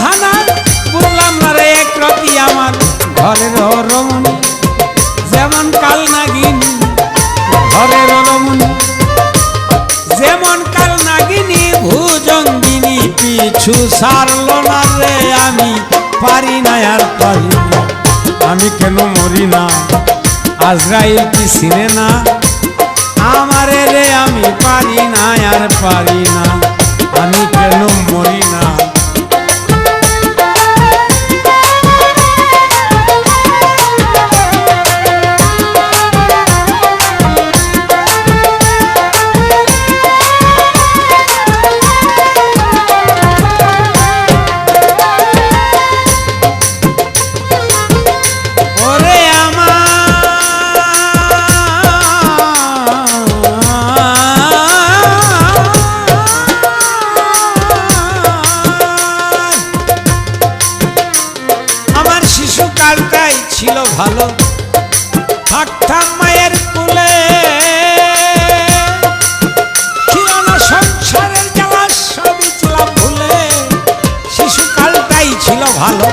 তাল বাহানা না এক রাতি আমার ঘরের রমণী যেমন কাল নাগিনী ঘরের রমণী যেমন কাল নাগিনী ভুজঙ্গিনী, পিছু সারল না রে, আমি পারি না আর পারি আমি কেন মরি না? আজরাইল কি চিনে না? আমারে রে, আমি পারি না আর পারি না। ছিল ভালো। মায়ের কুলে। সংসারের সবই ছিলাম ভুলে শিশুকালটাই ছিল ভালো।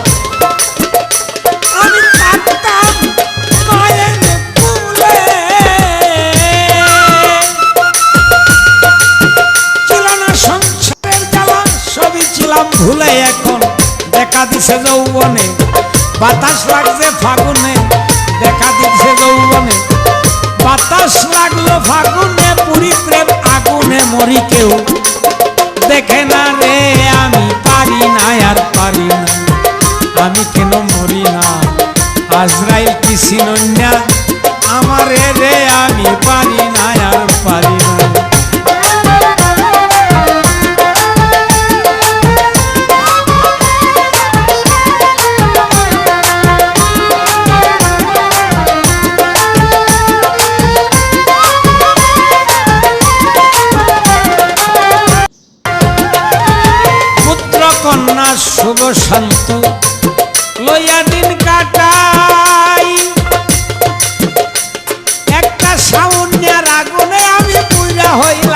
ভুলে এখন। দেখা দিছে যৌবনে। বাতাস লাগছে ফাগুনে, দেখা দিচ্ছে যৌবনে। বাতাস লাগল ফাগুনে, পুরী প্রেম আগুনে মরি কেউ। দেখে না রে, আমি পারি না, আর পারি না। আমি কেন মরি না? আজরাইল কি সিনন্যা আমার রে, আমি পারি কন্যা শুভ শান্ত। লইয়া দিন কাটাই। একটা সাউন্যের আগুনে আমি পূজা হই।